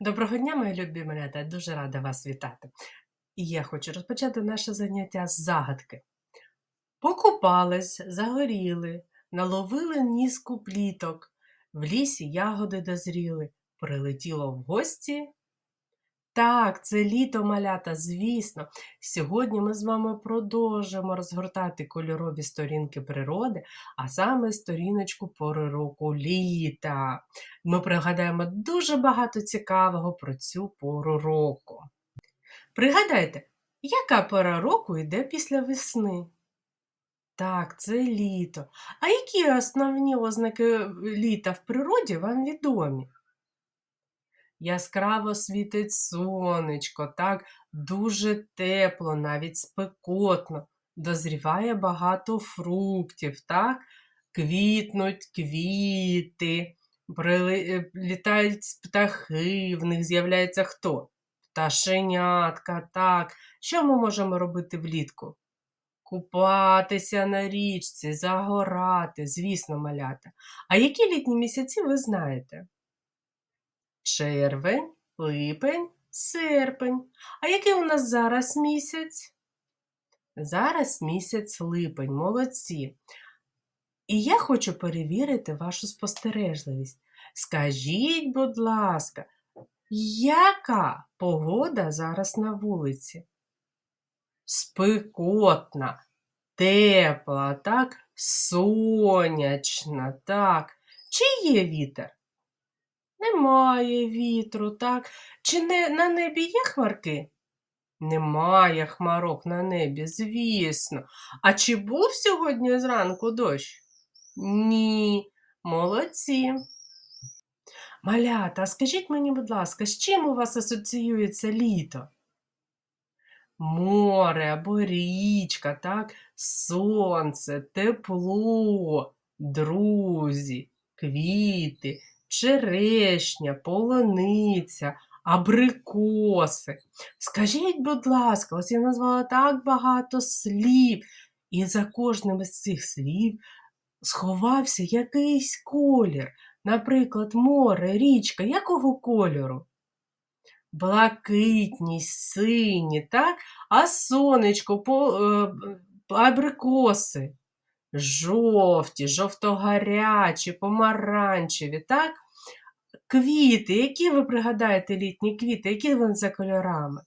Доброго дня, мої любі малята, дуже рада вас вітати. І я хочу розпочати наше заняття з загадки. Покупались, загоріли, наловили низку пліток, в лісі ягоди дозріли, прилетіло в гості. Так, це літо малята, звісно. Сьогодні ми з вами продовжимо розгортати кольорові сторінки природи, а саме сторіночку пори року літа. Ми пригадаємо дуже багато цікавого про цю пору року. Пригадайте, яка пора року йде після весни? Так, це літо. А які основні ознаки літа в природі вам відомі? Яскраво світить сонечко, так, дуже тепло, навіть спекотно. Дозріває багато фруктів, так? Квітнуть квіти, прилітають птахи, в них з'являється хто? Пташенятка, так. Що ми можемо робити влітку? Купатися на річці, загорати, звісно, малята. А які літні місяці ви знаєте? Червень, липень, серпень. А який у нас зараз місяць? Зараз місяць липень, молодці. І я хочу перевірити вашу спостережливість. Скажіть, будь ласка, яка погода зараз на вулиці? Спекотна, тепла, так, сонячна, так. Чи є вітер? Немає вітру, так? Чи не на небі є хмарки? Немає хмарок на небі, звісно. А чи був сьогодні зранку дощ? Ні, молодці. Малята, скажіть мені, будь ласка, з чим у вас асоціюється літо? Море або річка, так? Сонце, тепло, друзі, квіти, черешня, полуниця, абрикоси. Скажіть, будь ласка, ось я назвала так багато слів, і за кожним із цих слів сховався якийсь колір. Наприклад, море, річка, якого кольору? Блакитні, сині, так? А сонечко, по, е, абрикоси жовті, жовто-гарячі, помаранчеві, так? Квіти, які ви пригадаєте літні квіти, які вони за кольорами?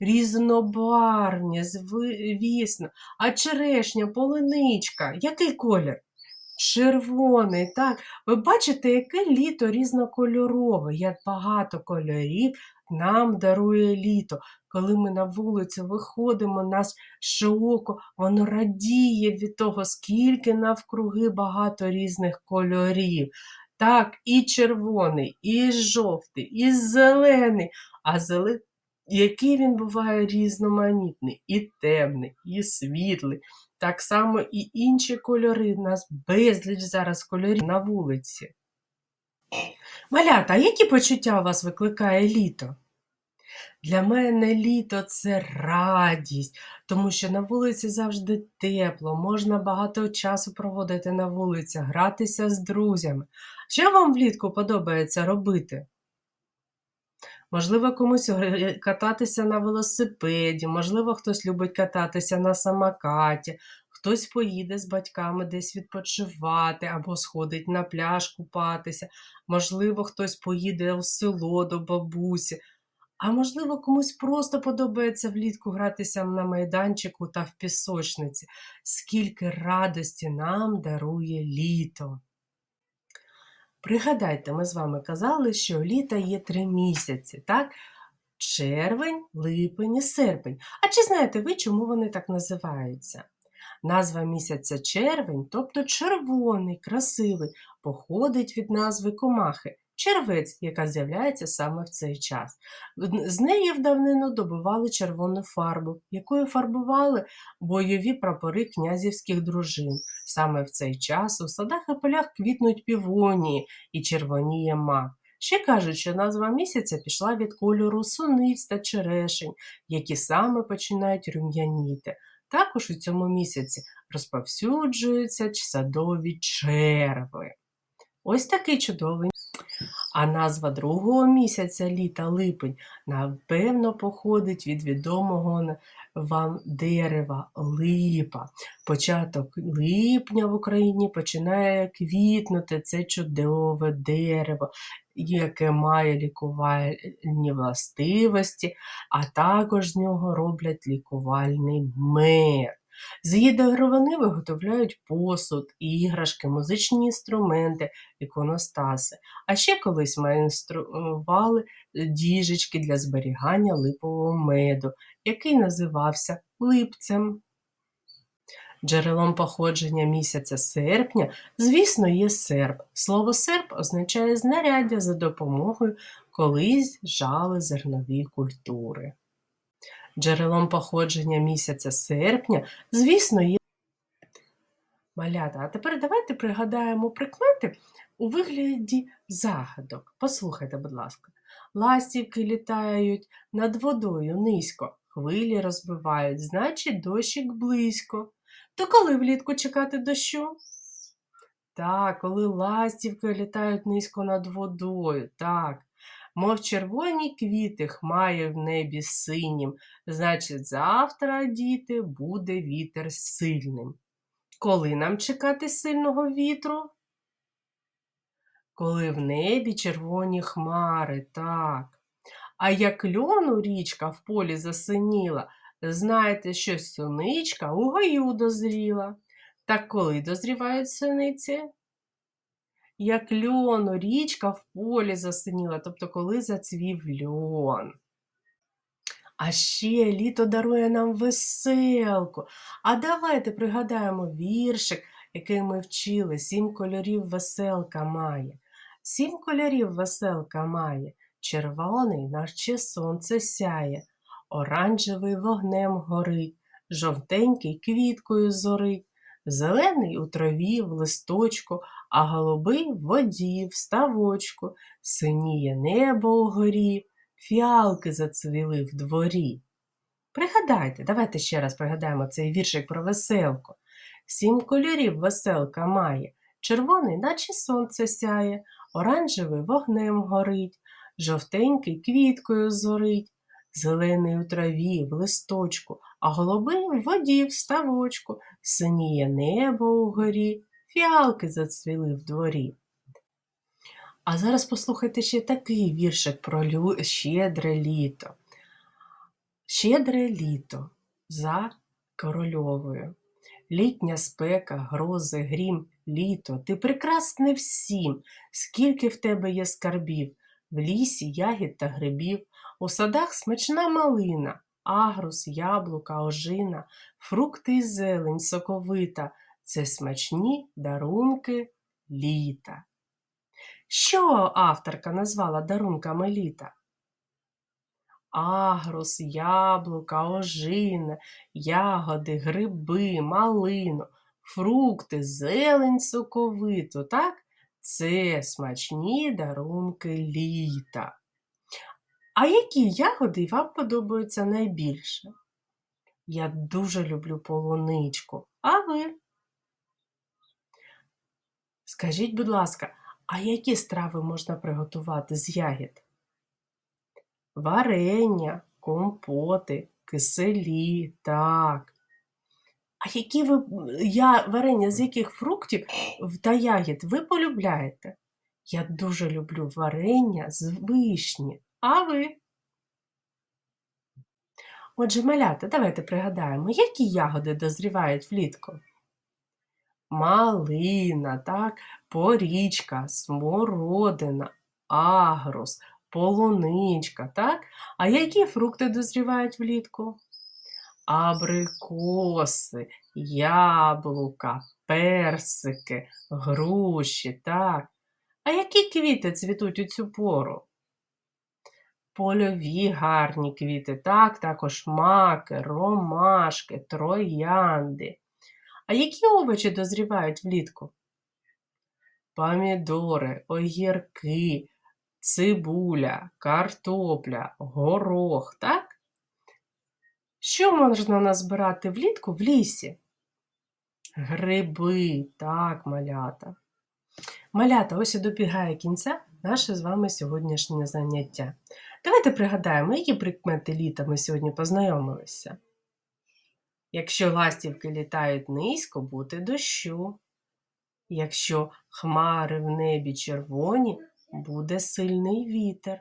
Різнобарвні, звісно. А черешня, полиничка, який колір? Червоний, так. Ви бачите, яке літо різнокольорове, як багато кольорів нам дарує літо. Коли ми на вулицю виходимо, наше око, воно радіє від того, скільки навкруги багато різних кольорів. Так, і червоний, і жовтий, і зелений, а зелений, який він буває різноманітний, і темний, і світлий. Так само і інші кольори. У нас безліч зараз кольорів на вулиці. Малята, а які почуття у вас викликає літо? Для мене літо це радість, тому що на вулиці завжди тепло, можна багато часу проводити на вулиці, гратися з друзями. Що вам влітку подобається робити? Можливо, комусь кататися на велосипеді, можливо, хтось любить кататися на самокаті, хтось поїде з батьками десь відпочивати або сходить на пляж купатися, можливо, хтось поїде у село до бабусі. А можливо, комусь просто подобається влітку гратися на майданчику та в пісочниці, скільки радості нам дарує літо. Пригадайте, ми з вами казали, що літа є три місяці, так? Червень, липень і серпень. А чи знаєте ви, чому вони так називаються? Назва місяця червень, тобто червоний, красивий, походить від назви комахи червець, яка з'являється саме в цей час. З неї в давнину добували червону фарбу, якою фарбували бойові прапори князівських дружин. Саме в цей час у садах і полях квітнуть півонії і червоніє мак. Ще кажуть, що назва місяця пішла від кольору суниць та черешень, які саме починають рум'яніти. Також у цьому місяці розповсюджуються садові черви. Ось такий чудовий. А назва другого місяця літа липень, напевно, походить від відомого вам дерева липа. Початок липня в Україні починає квітнути це чудове дерево, яке має лікувальні властивості, а також з нього роблять лікувальний мед. З її деревини виготовляють посуд, іграшки, музичні інструменти, іконостаси. А ще колись майстрували діжечки для зберігання липового меду, який називався липцем. Джерелом походження місяця серпня, звісно, є серп. Слово серп означає знаряддя, за допомогою колись жали зернові культури. Джерелом походження місяця серпня, звісно, є малята. А тепер давайте пригадаємо прикмети у вигляді загадок. Послухайте, будь ласка. Ластівки літають над водою низько, хвилі розбивають, значить дощик близько. То коли влітку чекати дощу? Так, коли ластівки літають низько над водою, так. Мов червоні квіти хмає в небі синім, значить, завтра, діти, буде вітер сильним. Коли нам чекати сильного вітру? Коли в небі червоні хмари, так. А як льону річка в полі засиніла, знаєте, що суничка у гаю дозріла. Так коли дозрівають синиці? Як льону річка в полі засиніла, тобто коли зацвів льон. А ще літо дарує нам веселку. А давайте пригадаємо віршик, який ми вчили. Сім кольорів веселка має. Сім кольорів веселка має. Червоний, наче сонце сяє, оранжевий вогнем горить, жовтенький квіткою зорить, зелений у траві в листочку, а голубий в воді, в ставочку, синіє небо угорі, фіалки зацвіли в дворі. Пригадайте, давайте ще раз пригадаємо цей віршик про веселку. Сім кольорів веселка має, червоний, наче сонце сяє, оранжевий вогнем горить, жовтенький квіткою зорить, зелений у траві в листочку, а голубий в воді в ставочку, синіє небо угорі, фіалки зацвіли в дворі. А зараз послухайте ще такий віршик про лю... щедре літо. Щедре літо за корольовою. Літня спека, грози, грім, літо, ти прекрасне всім, скільки в тебе є скарбів, в лісі ягід та грибів, у садах смачна малина, агрус, яблука, ожина, фрукти і зелень соковита це смачні дарунки літа. Що авторка назвала дарунками літа? Агрус, яблука, ожина, ягоди, гриби, малину, фрукти, зелень соковиту, так? Це смачні дарунки літа. А які ягоди вам подобаються найбільше? Я дуже люблю полуничку. А ви? Скажіть, будь ласка, а які страви можна приготувати з ягід? Варення, компоти, киселі, так. А які ви я, варення з яких фруктів та ягід ви полюбляєте? Я дуже люблю варення з вишні. А ви? Отже, малята, давайте пригадаємо, які ягоди дозрівають влітку? Малина, так, порічка, смородина, агрус, полуничка, так? А які фрукти дозрівають влітку? Абрикоси, яблука, персики, груші, так. А які квіти цвітуть у цю пору? Польові гарні квіти, так, також маки, ромашки, троянди. А які овочі дозрівають влітку? Помідори, огірки, цибуля, картопля, горох, так? Що можна назбирати влітку в лісі? Гриби, так, малята. Малята, ось і добігає кінця наше з вами сьогоднішнє заняття. Давайте пригадаємо, які прикмети літа ми сьогодні познайомилися. Якщо ластівки літають низько, буде дощу. Якщо хмари в небі червоні, буде сильний вітер.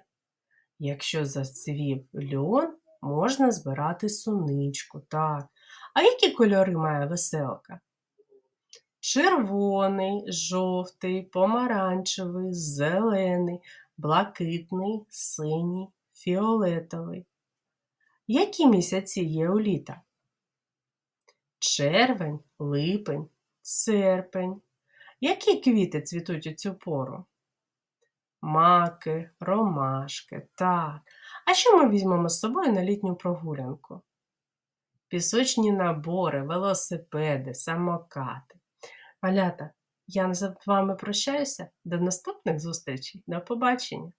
Якщо зацвів льон, можна збирати суничку. Так. А які кольори має веселка? Червоний, жовтий, помаранчевий, зелений, блакитний, синій, фіолетовий. Які місяці є у літа? Червень, липень, серпень. Які квіти цвітуть у цю пору? Маки, ромашки, так. А що ми візьмемо з собою на літню прогулянку? Пісочні набори, велосипеди, самокати. Малята, я з вами прощаюся. До наступних зустрічей. До побачення!